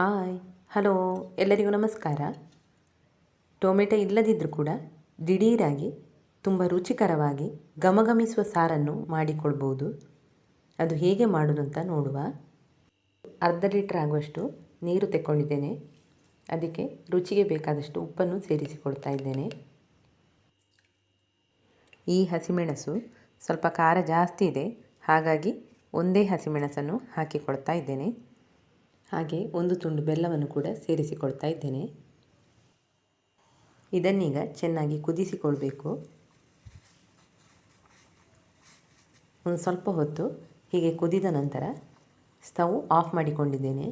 Hi. Hello, ಎಲ್ಲರಿಗೂ ನಮಸ್ಕಾರ. Tomato ಇಲ್ಲದಿದ್ದರೂ ಕೂಡ ದಿಢೀರಾಗಿ ತುಂಬ ರುಚಿಕರವಾಗಿ ಗಮಗಮಿಸುವ ಸಾರನ್ನು ಮಾಡಿಕೊಳ್ಬೋದು. ಅದು ಹೇಗೆ ಮಾಡೋದು ಅಂತ ನೋಡುವ. ಅರ್ಧ ಲೀಟ್ರ್ ಆಗುವಷ್ಟು ನೀರು ತೆಕ್ಕೊಂಡಿದ್ದೇನೆ. ಅದಕ್ಕೆ ರುಚಿಗೆ ಬೇಕಾದಷ್ಟು ಉಪ್ಪನ್ನು ಸೇರಿಸಿಕೊಳ್ತಾ ಇದ್ದೇನೆ. ಈ ಹಸಿಮೆಣಸು ಸ್ವಲ್ಪ ಖಾರ ಜಾಸ್ತಿ ಇದೆ. ಹಾಗಾಗಿ ಒಂದೇ ಹಸಿಮೆಣಸನ್ನು ಹಾಕಿಕೊಳ್ತಾ ಇದ್ದೇನೆ. ಹಾಗೆ ಒಂದು ತುಂಡು ಬೆಲ್ಲವನ್ನು ಕೂಡ ಸೇರಿಸಿಕೊಳ್ತಾ ಇದ್ದೇನೆ. ಇದನ್ನೀಗ ಚೆನ್ನಾಗಿ ಕುದಿಸಿಕೊಳ್ಬೇಕು. ಒಂದು ಸ್ವಲ್ಪ ಹೊತ್ತು ಹೀಗೆ ಕುದಿದ ನಂತರ ಸ್ಟವ್ ಆಫ್ ಮಾಡಿಕೊಂಡಿದ್ದೇನೆ.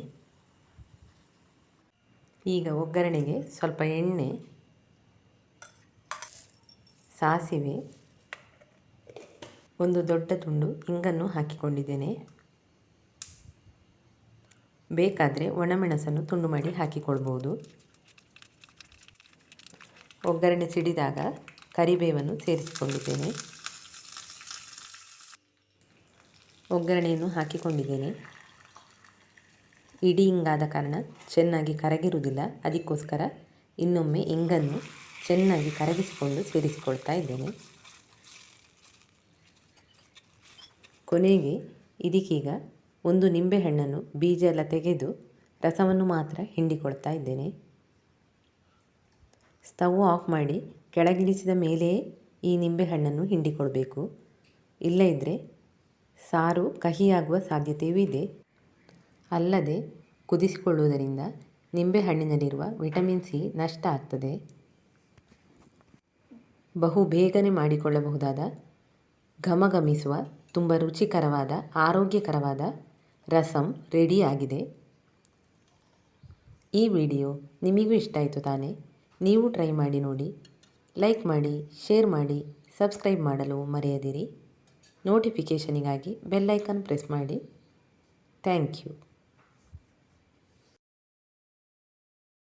ಈಗ ಒಗ್ಗರಣೆಗೆ ಸ್ವಲ್ಪ ಎಣ್ಣೆ, ಸಾಸಿವೆ, ಒಂದು ದೊಡ್ಡ ತುಂಡು ಇಂಗನ್ನು ಹಾಕಿಕೊಂಡಿದ್ದೇನೆ. ಬೇಕಾದರೆ ಒಣಮೆಣಸನ್ನು ತುಂಡು ಮಾಡಿ ಹಾಕಿಕೊಳ್ಬೋದು. ಒಗ್ಗರಣೆ ಸಿಡಿದಾಗ ಕರಿಬೇವನ್ನು ಸೇರಿಸಿಕೊಂಡಿದ್ದೇನೆ. ಒಗ್ಗರಣೆಯನ್ನು ಹಾಕಿಕೊಂಡಿದ್ದೇನೆ. ಇಡೀ ಹಿಂಗಾದ ಕಾರಣ ಚೆನ್ನಾಗಿ ಕರಗಿರುವುದಿಲ್ಲ. ಅದಕ್ಕೋಸ್ಕರ ಇನ್ನೊಮ್ಮೆ ಇಂಗನ್ನು ಚೆನ್ನಾಗಿ ಕರಗಿಸಿಕೊಂಡು ಸೇರಿಸಿಕೊಳ್ತಾ ಇದ್ದೇನೆ. ಕೊನೆಗೆ ಇದಕ್ಕೀಗ ಒಂದು ನಿಂಬೆಹಣ್ಣನ್ನು ಬೀಜ ಎಲ್ಲ ತೆಗೆದು ರಸವನ್ನು ಮಾತ್ರ ಹಿಂಡಿಕೊಳ್ತಾ ಇದ್ದೇನೆ. ಸ್ಟವ್ ಆಫ್ ಮಾಡಿ ಕೆಳಗಿಳಿಸಿದ ಮೇಲೆಯೇ ಈ ನಿಂಬೆಹಣ್ಣನ್ನು ಹಿಂಡಿಕೊಳ್ಬೇಕು. ಇಲ್ಲ ಇದ್ದರೆ ಸಾರು ಕಹಿಯಾಗುವ ಸಾಧ್ಯತೆಯೂ ಇದೆ. ಅಲ್ಲದೆ ಕುದಿಸಿಕೊಳ್ಳುವುದರಿಂದ ನಿಂಬೆಹಣ್ಣಿನಲ್ಲಿರುವ ವಿಟಮಿನ್ ಸಿ ನಷ್ಟ ಆಗ್ತದೆ. ಬಹು ಬೇಗನೆ ಮಾಡಿಕೊಳ್ಳಬಹುದಾದ ಘಮಘಮಿಸುವ, ತುಂಬ ರುಚಿಕರವಾದ, ಆರೋಗ್ಯಕರವಾದ ರಸಂ ರೆಡಿಯಾಗಿದೆ ಈ ವಿಡಿಯೋ ನಿಮಗೂ ಇಷ್ಟ ಆಯಿತು ತಾನೇ? ನೀವು ಟ್ರೈ ಮಾಡಿ ನೋಡಿ. ಲೈಕ್ ಮಾಡಿ ಶೇರ್ ಮಾಡಿ ಸಬ್ಸ್ಕ್ರೈಬ್ ಮಾಡಲು ಮರೆಯದಿರಿ. ನೋಟಿಫಿಕೇಷನಿಗಾಗಿ ಬೆಲ್ಲೈಕನ್ ಪ್ರೆಸ್ ಮಾಡಿ. Thank you